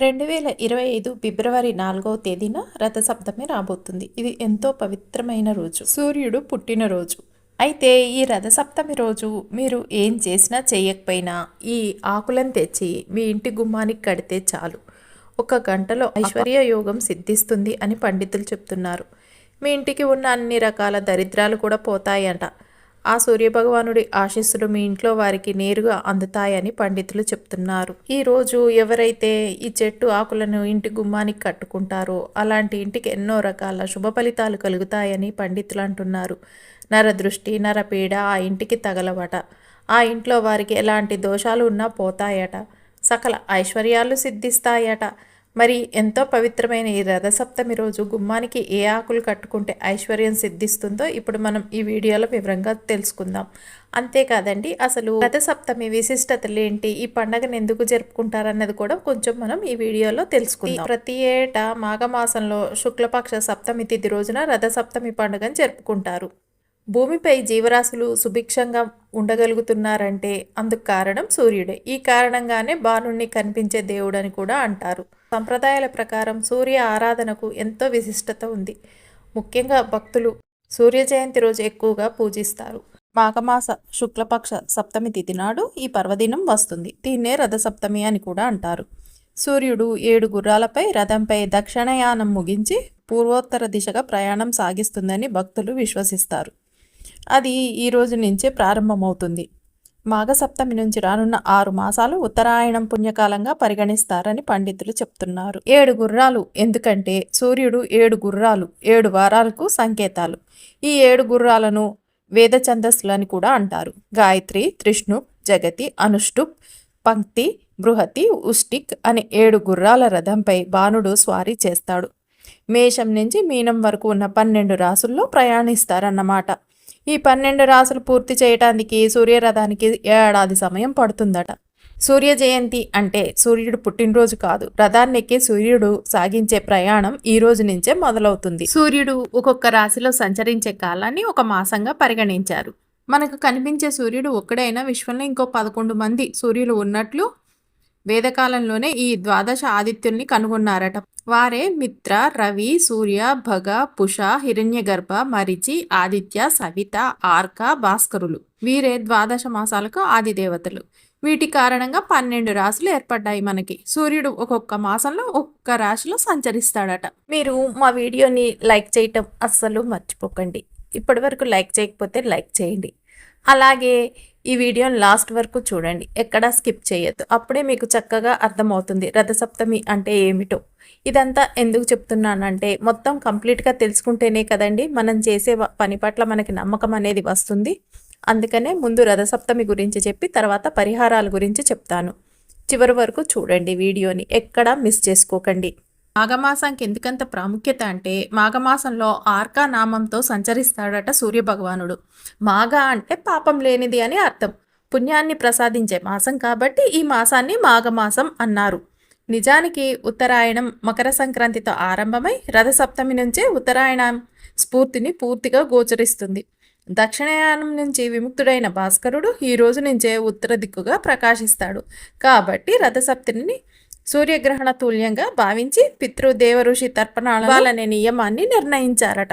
రెండు వేల ఇరవై ఐదు ఫిబ్రవరి నాలుగవ తేదీన రథసప్తమి రాబోతుంది. ఇది ఎంతో పవిత్రమైన రోజు. సూర్యుడు పుట్టినరోజు అయితే ఈ రథసప్తమి రోజు మీరు ఏం చేసినా చేయకపోయినా ఈ ఆకులను తెచ్చి మీ ఇంటి గుమ్మానికి కడితే చాలు. ఒక గంటలో ఐశ్వర్య యోగం సిద్ధిస్తుంది అని పండితులు చెప్తున్నారు. మీ ఇంటికి ఉన్న అన్ని రకాల దరిద్రాలు కూడా పోతాయంట. ఆ సూర్యభగవానుడి ఆశీస్సులు మీ ఇంట్లో వారికి నేరుగా అందుతాయని పండితులు చెప్తున్నారు. ఈ రోజు ఎవరైతే ఈ చెట్టు ఆకులను ఇంటి గుమ్మానికి కట్టుకుంటారో అలాంటి ఇంటికి ఎన్నో రకాల శుభ ఫలితాలు కలుగుతాయని పండితులు అంటున్నారు. నరదృష్టి నరపీడ ఆ ఇంటికి తగలవట. ఆ ఇంట్లో వారికి ఎలాంటి దోషాలు ఉన్నా పోతాయట. సకల ఐశ్వర్యాలు సిద్ధిస్తాయట. మరి ఎంతో పవిత్రమైన ఈ రథసప్తమి రోజు గుమ్మానికి ఏ ఆకులు కట్టుకుంటే ఐశ్వర్యం సిద్ధిస్తుందో ఇప్పుడు మనం ఈ వీడియోలో వివరంగా తెలుసుకుందాం. అంతేకాదండి అసలు రథసప్తమి విశిష్టతలు ఏంటి? ఈ పండగను ఎందుకు జరుపుకుంటారన్నది కూడా కొంచెం మనం ఈ వీడియోలో తెలుసుకుందాం. ప్రతి ఏటా మాఘమాసంలో శుక్లపక్ష సప్తమి తిథి రోజున రథసప్తమి పండుగను జరుపుకుంటారు. భూమిపై జీవరాశులు సుభిక్షంగా ఉండగలుగుతున్నారంటే అందుకు కారణం సూర్యుడే. ఈ కారణంగానే బాణుణ్ణి కనిపించే దేవుడని కూడా అంటారు. సంప్రదాయాల ప్రకారం సూర్య ఆరాధనకు ఎంతో విశిష్టత ఉంది. ముఖ్యంగా భక్తులు సూర్య జయంతి రోజు ఎక్కువగా పూజిస్తారు. మాఘమాస శుక్లపక్ష సప్తమి తిథి నాడు ఈ పర్వదినం వస్తుంది. దీన్నే రథసప్తమి అని కూడా అంటారు. సూర్యుడు ఏడు గుర్రాలపై రథంపై దక్షిణయానం ముగించి పూర్వోత్తర దిశగా ప్రయాణం సాగిస్తుందని భక్తులు విశ్వసిస్తారు. అది ఈ రోజు నుంచే ప్రారంభమవుతుంది. మాఘసప్తమి నుంచి రానున్న ఆరు మాసాలు ఉత్తరాయణం పుణ్యకాలంగా పరిగణిస్తారని పండితులు చెప్తున్నారు. ఏడు గుర్రాలు ఎందుకంటే సూర్యుడు ఏడు గుర్రాలు ఏడు వారాలకు సంకేతాలు. ఈ ఏడు గుర్రాలను వేద ఛందస్సులని అని కూడా అంటారు. గాయత్రి త్రిష్ణు జగతి అనుష్టుప్ పంక్తి బృహతి ఉష్టిక్ అనే ఏడు గుర్రాల రథంపై బాణుడు స్వారీ చేస్తాడు. మేషం నుంచి మీనం వరకు ఉన్న పన్నెండు రాసుల్లో ప్రయాణిస్తారన్నమాట. ఈ పన్నెండు రాసులు పూర్తి చేయటానికి సూర్యరథానికి ఏడాది సమయం పడుతుందట. సూర్య జయంతి అంటే సూర్యుడు పుట్టినరోజు కాదు. రథాన్నెక్కి సూర్యుడు సాగించే ప్రయాణం ఈ రోజు నుంచే మొదలవుతుంది. సూర్యుడు ఒక్కొక్క రాశిలో సంచరించే కాలాన్ని ఒక మాసంగా పరిగణించారు. మనకు కనిపించే సూర్యుడు ఒక్కడైనా విశ్వంలో ఇంకో పదకొండు మంది సూర్యులు ఉన్నట్లు వేదకాలంలోనే ఈ ద్వాదశ ఆదిత్యుల్ని కనుగొన్నారట. వారే మిత్ర రవి సూర్య భగ పుష హిరణ్యగర్భ మరిచి ఆదిత్య సవిత ఆర్క భాస్కరులు. వీరే ద్వాదశ మాసాలకు ఆదిదేవతలు. వీటి కారణంగా పన్నెండు రాశులు ఏర్పడ్డాయి మనకి. సూర్యుడు ఒక్కొక్క మాసంలో ఒక్క రాశిలో సంచరిస్తాడట. మీరు మా వీడియోని లైక్ చేయటం అస్సలు మర్చిపోకండి. ఇప్పటి వరకు లైక్ చేయకపోతే లైక్ చేయండి. అలాగే ఈ వీడియోని లాస్ట్ వరకు చూడండి. ఎక్కడా స్కిప్ చేయొద్దు. అప్పుడే మీకు చక్కగా అర్థమవుతుంది రథసప్తమి అంటే ఏమిటో. ఇదంతా ఎందుకు చెప్తున్నానంటే మొత్తం కంప్లీట్గా తెలుసుకుంటేనే కదండి మనం చేసే పని పట్ల మనకి నమ్మకం అనేది వస్తుంది. అందుకనే ముందు రథసప్తమి గురించి చెప్పి తర్వాత పరిహారాల గురించి చెప్తాను. చివరి వరకు చూడండి వీడియోని. ఎక్కడా మిస్ చేసుకోకండి. మాఘమాసానికి ఎందుకంత ప్రాముఖ్యత అంటే మాఘమాసంలో ఆర్కా నామంతో సంచరిస్తాడట సూర్యభగవానుడు. మాఘ అంటే పాపం లేనిది అని అర్థం. పుణ్యాన్ని ప్రసాదించే మాసం కాబట్టి ఈ మాసాన్ని మాఘమాసం అన్నారు. నిజానికి ఉత్తరాయణం మకర సంక్రాంతితో ఆరంభమై రథసప్తమి నుంచే ఉత్తరాయణం స్ఫూర్తిని పూర్తిగా గోచరిస్తుంది. దక్షిణాయనం నుంచి విముక్తుడైన భాస్కరుడు ఈ రోజు నుంచే ఉత్తర దిక్కుగా ప్రకాశిస్తాడు. కాబట్టి రథసప్తమిని సూర్యగ్రహణ తుల్యంగా భావించి పితృదేవ ఋషి తర్పణాలనే నియమాన్ని నిర్ణయించారట.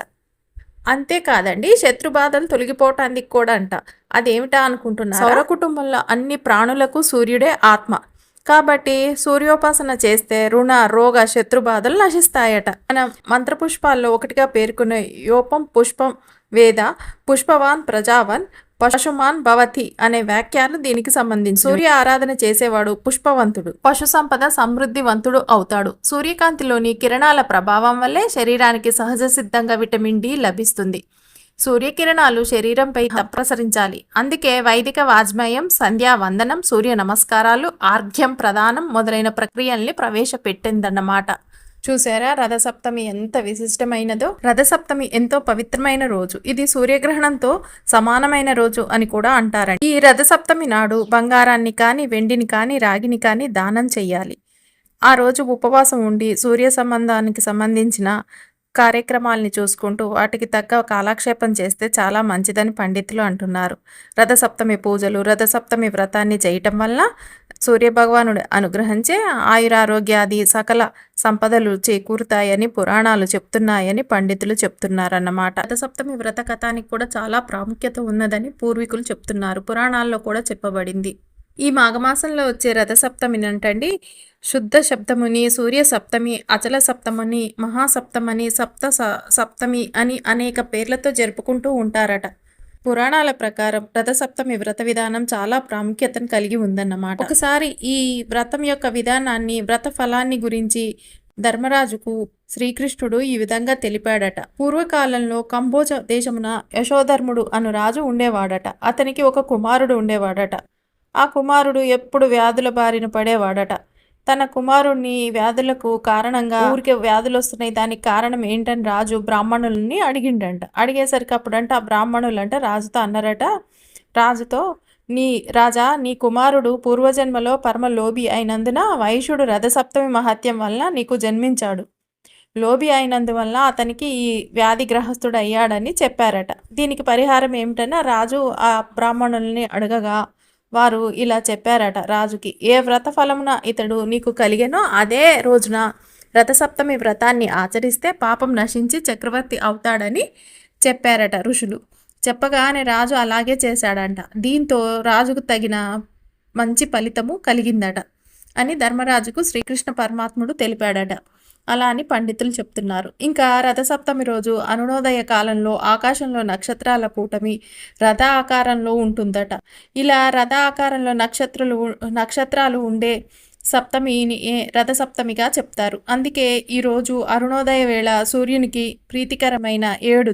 అంతేకాదండి శత్రుబాధలు తొలగిపోవటానికి కూడా అంట. అదేమిటా అనుకుంటున్నారు? సౌర కుటుంబంలో అన్ని ప్రాణులకు సూర్యుడే ఆత్మ. కాబట్టి సూర్యోపాసన చేస్తే రుణ రోగ శత్రుబాధలు నశిస్తాయట. మన మంత్రపుష్పాల్లో ఒకటిగా పేర్కొనే యోపం పుష్పం వేద పుష్పవాన్ ప్రజావన్ పశుమాన్ భవతి అనే వ్యాఖ్యానం దీనికి సంబంధించి సూర్య ఆరాధన చేసేవాడు పుష్పవంతుడు. పశు సంపద సమృద్ధివంతుడు అవుతాడు. సూర్యకాంతిలోని కిరణాల ప్రభావం వల్లే శరీరానికి సహజ సిద్ధంగా విటమిన్ డి లభిస్తుంది. సూర్యకిరణాలు శరీరంపై ప్రసరించాలి. అందుకే వైదిక వాజ్మయం సంధ్యా వందనం సూర్య నమస్కారాలు ఆర్ఘ్యం ప్రదానం మొదలైన ప్రక్రియల్ని ప్రవేశపెట్టిందన్నమాట. చూసారా? రథసప్తమి ఎంత విశిష్టమైనదో రథసప్తమి ఎంతో పవిత్రమైన రోజు. ఇది సూర్యగ్రహణంతో సమానమైన రోజు అని కూడా అంటారండి. ఈ రథసప్తమి నాడు బంగారాన్ని కానీ వెండిని కానీ రాగిని కానీ దానం చెయ్యాలి. ఆ రోజు ఉపవాసం ఉండి సూర్య సంబంధానికి సంబంధించిన కార్యక్రమాల్ని చూసుకుంటూ వాటికి తగ్గ కాలక్షేపం చేస్తే చాలా మంచిదని పండితులు అంటున్నారు. రథసప్తమి పూజలు రథసప్తమి వ్రతాన్ని చేయటం వల్ల సూర్యభగవానుడి అనుగ్రహించే ఆయురారోగ్యాది సకల సంపదలు చేకూరుతాయని పురాణాలు చెప్తున్నాయని పండితులు చెప్తున్నారన్నమాట. రథసప్తమి వ్రత కథానికి కూడా చాలా ప్రాముఖ్యత ఉన్నదని పూర్వీకులు చెప్తున్నారు. పురాణాల్లో కూడా చెప్పబడింది. ఈ మాఘమాసంలో వచ్చే రథసప్తమి అంటండి శుద్ధ సప్తముని సూర్య సప్తమి అచల సప్తమని మహాసప్తమని సప్త స- సప్తమి అని అనేక పేర్లతో జరుపుకుంటూ ఉంటారట. పురాణాల ప్రకారం రథసప్తమి వ్రత విధానం చాలా ప్రాముఖ్యతను కలిగి ఉందన్నమాట. ఒకసారి ఈ వ్రతం యొక్క విధానాన్ని వ్రత ఫలాన్ని గురించి ధర్మరాజుకు శ్రీకృష్ణుడు ఈ విధంగా తెలిపాడట. పూర్వకాలంలో కంబోజ దేశమున యశోధర్ముడు అను రాజు ఉండేవాడట. అతనికి ఒక కుమారుడు ఉండేవాడట. ఆ కుమారుడు ఎప్పుడు వ్యాధుల బారిన పడేవాడట. తన కుమారుణ్ణి వ్యాధులకు కారణంగా ఊరికే వ్యాధులు వస్తున్నాయి. దానికి కారణం ఏంటని రాజు బ్రాహ్మణుల్ని అడిగిండంట. అడిగేసరికి అప్పుడంట ఆ బ్రాహ్మణులంట రాజుతో అన్నారట రాజుతో నీ రాజా నీ కుమారుడు పూర్వజన్మలో పరమ లోబి అయినందున వైశ్యుడు రథసప్తమి మహత్యం వల్ల నీకు జన్మించాడు. లోబి అయినందువల్ల అతనికి ఈ వ్యాధి గ్రహస్థుడు అయ్యాడని చెప్పారట. దీనికి పరిహారం ఏమిటన్నా రాజు ఆ బ్రాహ్మణుల్ని అడగగా వారు ఇలా చెప్పారట రాజుకి ఏ వ్రత ఫలమున ఇతడు నీకు కలిగెనో అదే రోజున రథసప్తమి వ్రతాన్ని ఆచరిస్తే పాపం నశించి చక్రవర్తి అవుతాడని చెప్పారట ఋషులు. చెప్పగానే రాజు అలాగే చేశాడంట. దీంతో రాజుకు తగిన మంచి ఫలితము కలిగిందట అని ధర్మరాజుకు శ్రీకృష్ణ పరమాత్ముడు తెలిపాడట. అలా అని పండితులు చెప్తున్నారు. ఇంకా రథసప్తమి రోజు అరుణోదయ కాలంలో ఆకాశంలో నక్షత్రాల కూటమి రథ ఆకారంలో ఉంటుందట. ఇలా రథ ఆకారంలో నక్షత్రాలు నక్షత్రాలు ఉండే సప్తమిని ఏ- రథసప్తమిగా చెప్తారు. అందుకే ఈరోజు అరుణోదయ వేళ సూర్యునికి ప్రీతికరమైన ఏడు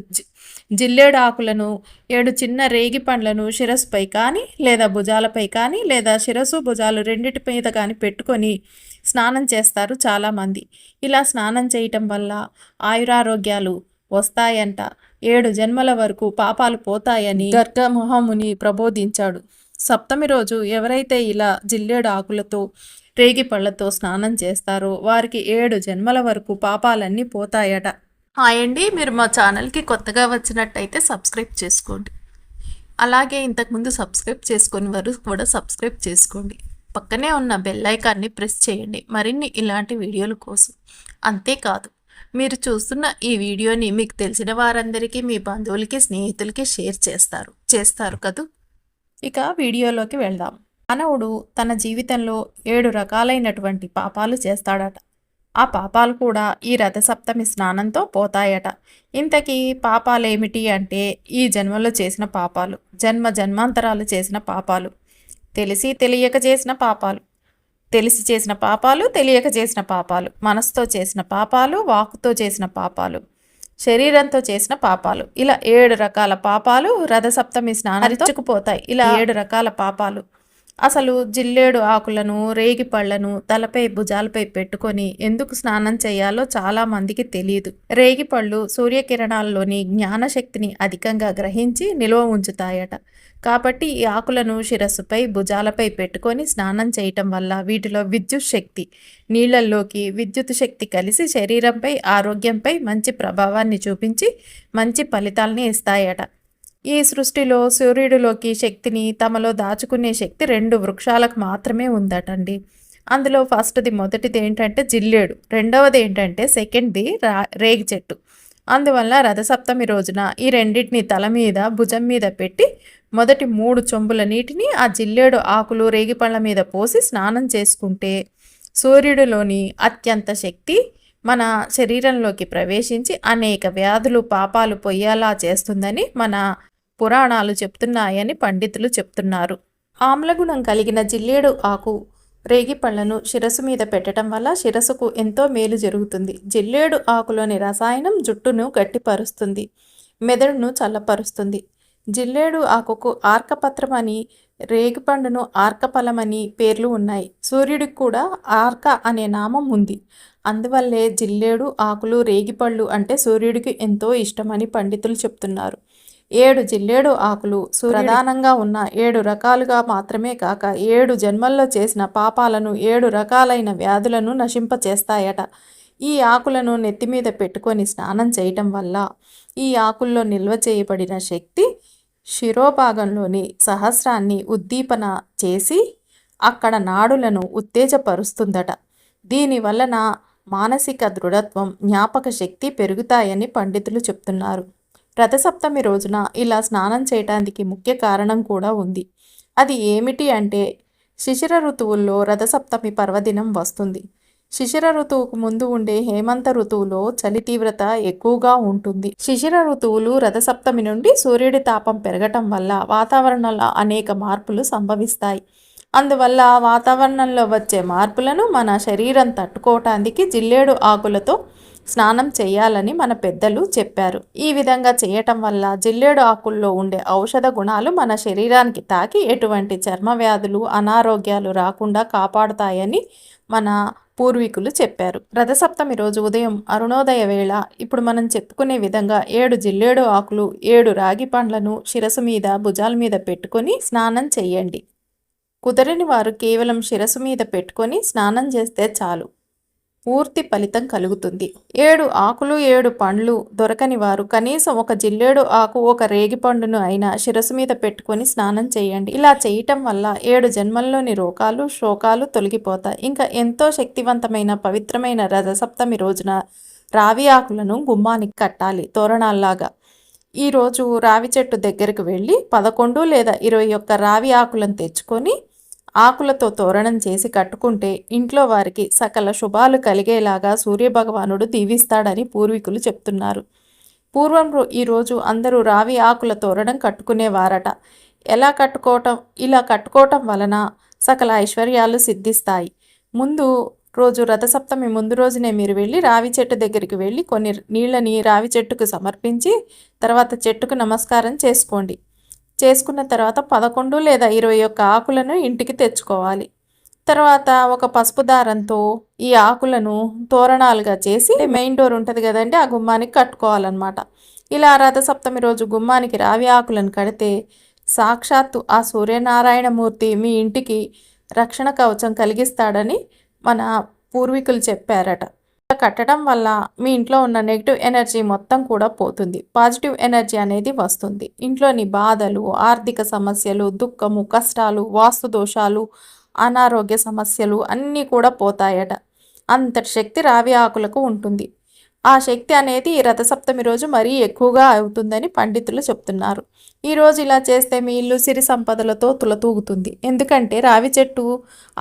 జిల్లేడు ఆకులను ఏడు చిన్న రేగి పండ్లను శిరస్సుపై కానీ లేదా భుజాలపై కానీ లేదా శిరస్సు భుజాలు రెండిటి మీద కానీ పెట్టుకొని స్నానం చేస్తారు చాలామంది ఇలా స్నానం చేయటం వల్ల ఆయురారోగ్యాలు వస్తాయంట. ఏడు జన్మల వరకు పాపాలు పోతాయని గర్గమోహముని ప్రబోధించాడు. సప్తమి రోజు ఎవరైతే ఇలా జిల్లేడు ఆకులతో రేగి పళ్ళతో స్నానం చేస్తారో వారికి ఏడు జన్మల వరకు పాపాలన్నీ పోతాయట. హాయ్ అండి. మీరు మా ఛానల్కి కొత్తగా వచ్చినట్టయితే సబ్స్క్రైబ్ చేసుకోండి. అలాగే ఇంతకుముందు సబ్స్క్రైబ్ చేసుకుని వారు కూడా సబ్స్క్రైబ్ చేసుకోండి. పక్కనే ఉన్న బెల్ ఐకాన్ని ప్రెస్ చేయండి. మరిన్ని ఇలాంటి వీడియోల కోసం. అంతేకాదు మీరు చూస్తున్న ఈ వీడియోని మీకు తెలిసిన వారందరికీ మీ బంధువులకి స్నేహితులకి షేర్ చేస్తారు. చేస్తారు కదూ? ఇక వీడియోలోకి వెళ్దాం. మానవుడు తన జీవితంలో ఏడు రకాలైనటువంటి పాపాలు చేస్తాడట. ఆ పాపాలు కూడా ఈ రథసప్తమి స్నానంతో పోతాయట. ఇంతకీ పాపాలేమిటి అంటే ఈ జన్మలో చేసిన పాపాలు జన్మ జన్మాంతరాలు చేసిన పాపాలు. తెలిసి తెలియక చేసిన పాపాలు. తెలిసి చేసిన పాపాలు తెలియక చేసిన పాపాలు. మనసుతో చేసిన పాపాలు వాక్కుతో చేసిన పాపాలు. శరీరంతో చేసిన పాపాలు. ఇలా ఏడు రకాల పాపాలు రథసప్తమి స్నానంతో పోతాయి ఇలా ఏడు రకాల పాపాలు. అసలు జిల్లేడు ఆకులను రేగి పళ్ళను తలపై భుజాలపై పెట్టుకొని ఎందుకు స్నానం చేయాలో చాలా మందికి తెలియదు రేగి పళ్ళు సూర్యకిరణాల్లోని జ్ఞానశక్తిని అధికంగా గ్రహించి నిల్వ ఉంచుతాయట. కాబట్టి ఈ ఆకులను శిరస్సుపై భుజాలపై పెట్టుకొని స్నానం చేయటం వల్ల వీటిలో విద్యుత్ శక్తి నీళ్ళల్లోకి విద్యుత్ శక్తి కలిసి శరీరంపై ఆరోగ్యంపై మంచి ప్రభావాన్ని చూపించి మంచి ఫలితాల్ని ఇస్తాయట. ఈ సృష్టిలో సూర్యుడిలోకి శక్తిని తమలో దాచుకునే శక్తి రెండు వృక్షాలకు మాత్రమే ఉందటండి. అందులో ఫస్ట్ది మొదటిది ఏంటంటే జిల్లేడు రెండవది ఏంటంటే సెకండ్ది రా రేగి చెట్టు. అందువల్ల రథసప్తమి రోజున ఈ రెండింటిని తల మీద భుజం మీద పెట్టి మొదటి మూడు చెంబుల నీటిని ఆ జిల్లేడు ఆకులు రేగిపళ్ళ మీద పోసి స్నానం చేసుకుంటే సూర్యుడిలోని అత్యంత శక్తి మన శరీరంలోకి ప్రవేశించి అనేక వ్యాధులు పాపాలు పొయ్యేలా చేస్తుందని మన పురాణాలు చెప్తున్నాయని పండితులు చెప్తున్నారు. ఆమ్లగుణం కలిగిన జిల్లేడు ఆకు రేగి పళ్ళను శిరస్సు మీద పెట్టడం వల్ల శిరస్సుకు ఎంతో మేలు జరుగుతుంది. జిల్లేడు ఆకులోని రసాయనం జుట్టును గట్టిపరుస్తుంది మెదడును చల్లపరుస్తుంది. జిల్లేడు ఆకుకు ఆర్కపత్రం అని రేగిపండును ఆర్కఫలమని పేర్లు ఉన్నాయి. సూర్యుడికి కూడా ఆర్క అనే నామం ఉంది. అందువల్లే జిల్లేడు ఆకులు రేగిపళ్ళు అంటే సూర్యుడికి ఎంతో ఇష్టమని పండితులు చెప్తున్నారు. ఏడు జిల్లేడు ఆకులు ప్రధానంగా ఉన్న ఏడు రకాలుగా మాత్రమే కాక ఏడు జన్మల్లో చేసిన పాపాలను ఏడు రకాలైన వ్యాధులను నశింపచేస్తాయట. ఈ ఆకులను నెత్తి మీద పెట్టుకొని స్నానం చేయటం వల్ల ఈ ఆకుల్లో నిల్వ చేయబడిన శక్తి శిరోభాగంలోని సహస్రాన్ని ఉద్దీపన చేసి అక్కడ నాడులను ఉత్తేజపరుస్తుందట. దీనివలన మానసిక దృఢత్వం జ్ఞాపక శక్తి పెరుగుతాయని పండితులు చెప్తున్నారు. రథసప్తమి రోజున ఇలా స్నానం చేయటానికి ముఖ్య కారణం కూడా ఉంది. అది ఏమిటి అంటే శిశిర ఋతువుల్లో రథసప్తమి పర్వదినం వస్తుంది. శిశిర ఋతువుకు ముందు ఉండే హేమంత ఋతువులో చలి తీవ్రత ఎక్కువగా ఉంటుంది. శిశిర ఋతువులు రథసప్తమి నుండి సూర్యుడి తాపం పెరగటం వల్ల వాతావరణంలో అనేక మార్పులు సంభవిస్తాయి. అందువల్ల వాతావరణంలో వచ్చే మార్పులను మన శరీరం తట్టుకోవటానికి జిల్లేడు ఆకులతో స్నానం చేయాలని మన పెద్దలు చెప్పారు. ఈ విధంగా చేయటం వల్ల జిల్లేడు ఆకుల్లో ఉండే ఔషధ గుణాలు మన శరీరానికి తాకి ఎటువంటి చర్మ వ్యాధులు అనారోగ్యాలు రాకుండా కాపాడుతాయని మన పూర్వీకులు చెప్పారు. రథసప్తమి రోజు ఉదయం అరుణోదయ వేళ ఇప్పుడు మనం చెప్పుకునే విధంగా ఏడు జిల్లేడు ఆకులు ఏడు రాగి పండ్లను శిరసు మీద భుజాల మీద పెట్టుకొని స్నానం చేయండి. కుదరని వారు కేవలం శిరసు మీద పెట్టుకొని స్నానం చేస్తే చాలు. పూర్తి ఫలితం కలుగుతుంది. ఏడు ఆకులు ఏడు పండ్లు దొరకని వారు కనీసం ఒక జిల్లేడు ఆకు ఒక రేగి పండును అయినా శిరసు మీద పెట్టుకొని స్నానం చేయండి. ఇలా చేయటం వల్ల ఏడు జన్మల్లోని రోగాలు శోకాలు తొలగిపోతాయి. ఇంకా ఎంతో శక్తివంతమైన పవిత్రమైన రథసప్తమి రోజున రావి ఆకులను గుమ్మానికి కట్టాలి తోరణాల్లాగా. ఈరోజు రావి చెట్టు దగ్గరకు వెళ్ళి పదకొండు లేదా ఇరవై ఒక్క రావి ఆకులను తెచ్చుకొని ఆకులతో తోరణం చేసి కట్టుకుంటే ఇంట్లో వారికి సకల శుభాలు కలిగేలాగా సూర్యభగవానుడు దీవిస్తాడని పూర్వీకులు చెప్తున్నారు. పూర్వం ఈరోజు అందరూ రావి ఆకుల తోరణం కట్టుకునేవారట. ఎలా కట్టుకోవటం? ఇలా కట్టుకోవటం వలన సకల ఐశ్వర్యాలు సిద్ధిస్తాయి. ముందు రోజు రథసప్తమి ముందు రోజునే మీరు వెళ్ళి రావి చెట్టు దగ్గరికి వెళ్ళి కొన్ని నీళ్ళని రావి చెట్టుకు సమర్పించి తర్వాత చెట్టుకు నమస్కారం చేసుకోండి. చేసుకున్న తర్వాత పదకొండు లేదా ఇరవై ఒక్క ఆకులను ఇంటికి తెచ్చుకోవాలి. తర్వాత ఒక పసుపు దారంతో ఈ ఆకులను తోరణాలుగా చేసి మెయిన్ డోర్ ఉంటుంది కదండి ఆ గుమ్మానికి కట్టుకోవాలన్నమాట. ఇలా రథసప్తమి రోజు గుమ్మానికి రావి ఆకులను కడితే సాక్షాత్తు ఆ సూర్యనారాయణమూర్తి మీ ఇంటికి రక్షణ కవచం కలిగిస్తాడని మన పూర్వీకులు చెప్పారట. కట్టడం వల్ల మీ ఇంట్లో ఉన్న నెగిటివ్ ఎనర్జీ మొత్తం కూడా పోతుంది. పాజిటివ్ ఎనర్జీ అనేది వస్తుంది. ఇంట్లోని బాధలు ఆర్థిక సమస్యలు దుఃఖము కష్టాలు వాస్తు దోషాలు అనారోగ్య సమస్యలు అన్నీ కూడా పోతాయట. అంతటి శక్తి రావి ఆకులకు ఉంటుంది. ఆ శక్తి అనేది ఈ రథసప్తమి రోజు మరీ ఎక్కువగా అవుతుందని పండితులు చెప్తున్నారు. ఈరోజు ఇలా చేస్తే మీ ఇల్లు సిరి సంపదలతో తులతూగుతుంది. ఎందుకంటే రావి చెట్టు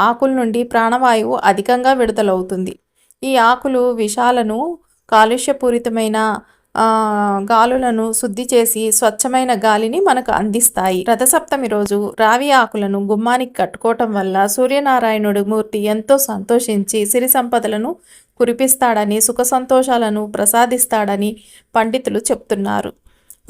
ఆకుల నుండి ప్రాణవాయువు అధికంగా విడుదలవుతుంది. ఈ ఆకులు విషాలను కాలుష్యపూరితమైన గాలులను శుద్ధి చేసి స్వచ్ఛమైన గాలిని మనకు అందిస్తాయి. రథసప్తమి రోజు రావి ఆకులను గుమ్మానికి కట్టుకోవటం వల్ల సూర్యనారాయణుడి మూర్తి ఎంతో సంతోషించి సిరి సంపదలను కురిపిస్తాడని సుఖ సంతోషాలను ప్రసాదిస్తాడని పండితులు చెప్తున్నారు.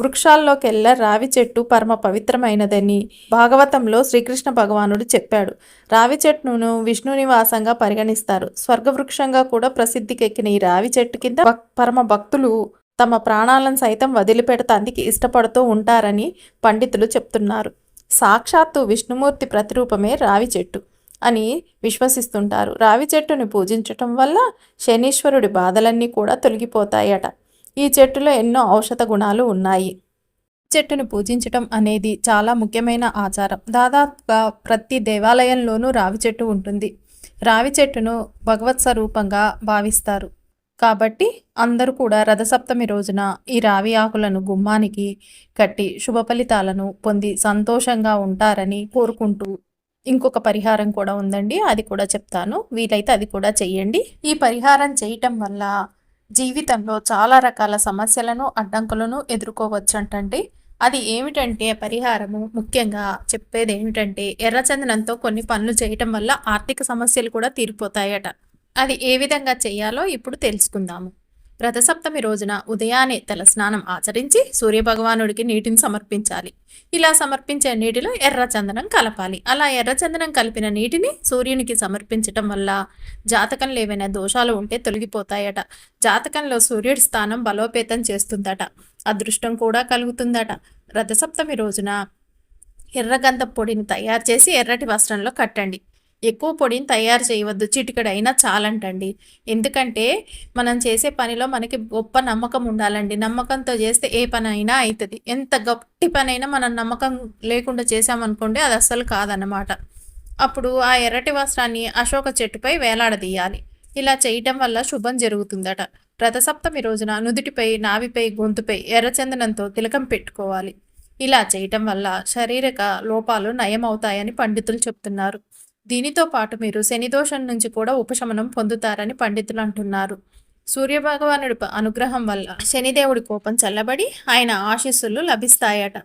వృక్షాల్లోకెల్లా రావి చెట్టు పరమ పవిత్రమైనదని భాగవతంలో శ్రీకృష్ణ భగవానుడు చెప్పాడు. రావి చెట్టును విష్ణు నివాసంగా పరిగణిస్తారు. స్వర్గవృక్షంగా కూడా ప్రసిద్ధికెక్కిన ఈ రావి చెట్టు కింద పరమ భక్తులు తమ ప్రాణాలను సైతం వదిలిపెడతానికి ఇష్టపడుతూ ఉంటారని పండితులు చెప్తున్నారు. సాక్షాత్తు విష్ణుమూర్తి ప్రతిరూపమే రావి చెట్టు అని విశ్వసిస్తుంటారు. రావి చెట్టుని పూజించటం వల్ల శనీశ్వరుడి బాధలన్నీ కూడా తొలగిపోతాయట. ఈ చెట్టులో ఎన్నో ఔషధ గుణాలు ఉన్నాయి. చెట్టును పూజించటం అనేది చాలా ముఖ్యమైన ఆచారం. దాదాపుగా ప్రతి దేవాలయంలోనూ రావి చెట్టు ఉంటుంది. రావి చెట్టును భగవత్ స్వరూపంగా భావిస్తారు. కాబట్టి అందరూ కూడా రథసప్తమి రోజున ఈ రావి ఆకులను గుమ్మానికి కట్టి శుభ ఫలితాలను పొంది సంతోషంగా ఉంటారని కోరుకుంటూ ఇంకొక పరిహారం కూడా ఉందండి. అది కూడా చెప్తాను. వీలైతే అది కూడా చెయ్యండి. ఈ పరిహారం చేయటం వల్ల జీవితంలో చాలా రకాల సమస్యలను అడ్డంకులను ఎదుర్కోవచ్చంటండి. అది ఏమిటంటే పరిహారము ముఖ్యంగా చెప్పేది ఏమిటంటే ఎర్రచందనంతో కొన్ని పనులు చేయటం వల్ల ఆర్థిక సమస్యలు కూడా తీరిపోతాయట. అది ఏ విధంగా చేయాలో ఇప్పుడు తెలుసుకుందాము. రథసప్తమి రోజున ఉదయాన్నే తల స్నానం ఆచరించి సూర్యభగవానుడికి నీటిని సమర్పించాలి. ఇలా సమర్పించే నీటిలో ఎర్ర చందనం కలపాలి. అలా ఎర్రచందనం కలిపిన నీటిని సూర్యునికి సమర్పించటం వల్ల జాతకంలో ఏవైనా దోషాలు ఉంటే తొలగిపోతాయట. జాతకంలో సూర్యుడి స్థానం బలోపేతం చేస్తుందట. అదృష్టం కూడా కలుగుతుందట. రథసప్తమి రోజున ఎర్రగంధ పొడిని తయారు చేసి ఎర్రటి వస్త్రంలో కట్టండి. ఎక్కువ పొడిని తయారు చేయవద్దు చిటికడైనా చాలంటండి. ఎందుకంటే మనం చేసే పనిలో మనకి గొప్ప నమ్మకం ఉండాలండి. నమ్మకంతో చేస్తే ఏ పని అయినా అవుతుంది ఎంత గట్టి పని అయినా మనం నమ్మకం లేకుండా చేసామనుకోండి అది అస్సలు కాదన్నమాట. అప్పుడు ఆ ఎర్రటి వస్త్రాన్ని అశోక చెట్టుపై వేలాడదీయాలి. ఇలా చేయటం వల్ల శుభం జరుగుతుందట. రథసప్తమి రోజున నుదుటిపై నావిపై గొంతుపై ఎర్రచందనంతో తిలకం పెట్టుకోవాలి. ఇలా చేయటం వల్ల శారీరక లోపాలు నయమవుతాయని పండితులు చెప్తున్నారు. దీనితో పాటు మీరు శనిదోషం నుంచి కూడా ఉపశమనం పొందుతారని పండితులు అంటున్నారు. సూర్యభగవానుడి అనుగ్రహం వల్ల శనిదేవుడి కోపం చల్లబడి ఆయన ఆశీస్సులు లభిస్తాయట.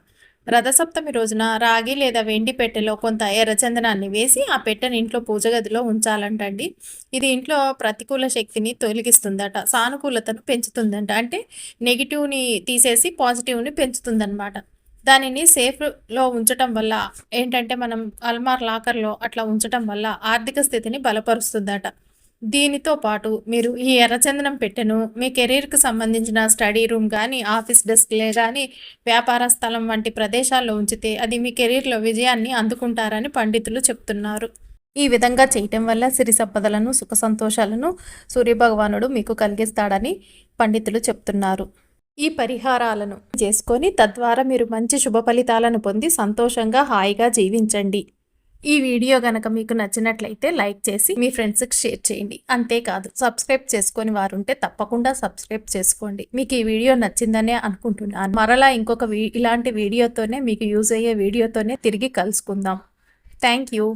రథసప్తమి రోజున రాగి లేదా వెండి పెట్టెలో కొంత ఎర్రచందనాన్ని వేసి ఆ పెట్టెని ఇంట్లో పూజ గదిలో ఉంచాలంటండి. ఇది ఇంట్లో ప్రతికూల శక్తిని తొలగిస్తుందట సానుకూలతను పెంచుతుందంట. అంటే నెగిటివ్ని తీసేసి పాజిటివ్ని పెంచుతుందన్నమాట. దానిని సేఫ్లో ఉంచటం వల్ల ఏంటంటే మనం అల్మార్ లాకర్లో అట్లా ఉంచటం వల్ల ఆర్థిక స్థితిని బలపరుస్తుందట. దీనితో పాటు మీరు ఈ ఎర్రచందనం పెట్టెను మీ కెరీర్కి సంబంధించిన స్టడీ రూమ్ కానీ ఆఫీస్ డెస్క్లే కానీ వ్యాపార స్థలం వంటి ప్రదేశాల్లో ఉంచితే అది మీ కెరీర్లో విజయాన్ని అందుకుంటారని పండితులు చెప్తున్నారు. ఈ విధంగా చేయటం వల్ల సిరి సంపదలను సుఖ సంతోషాలను సూర్యభగవానుడు మీకు కలిగిస్తాడని పండితులు చెప్తున్నారు. ఈ పరిహారాలను చేసుకొని తద్వారా మీరు మంచి శుభ ఫలితాలను పొంది సంతోషంగా హాయిగా జీవించండి. ఈ వీడియో గనక మీకు నచ్చినట్లయితే లైక్ చేసి మీ ఫ్రెండ్స్కి షేర్ చేయండి. అంతేకాదు సబ్స్క్రైబ్ చేసుకొని వారు ఉంటే తప్పకుండా సబ్స్క్రైబ్ చేసుకోండి. మీకు ఈ వీడియో నచ్చిందనే అనుకుంటున్నాను. మరలా ఇంకొక వీ ఇలాంటి వీడియోతోనే మీకు యూజ్ అయ్యే వీడియోతోనే తిరిగి కలుసుకుందాం. Thank you.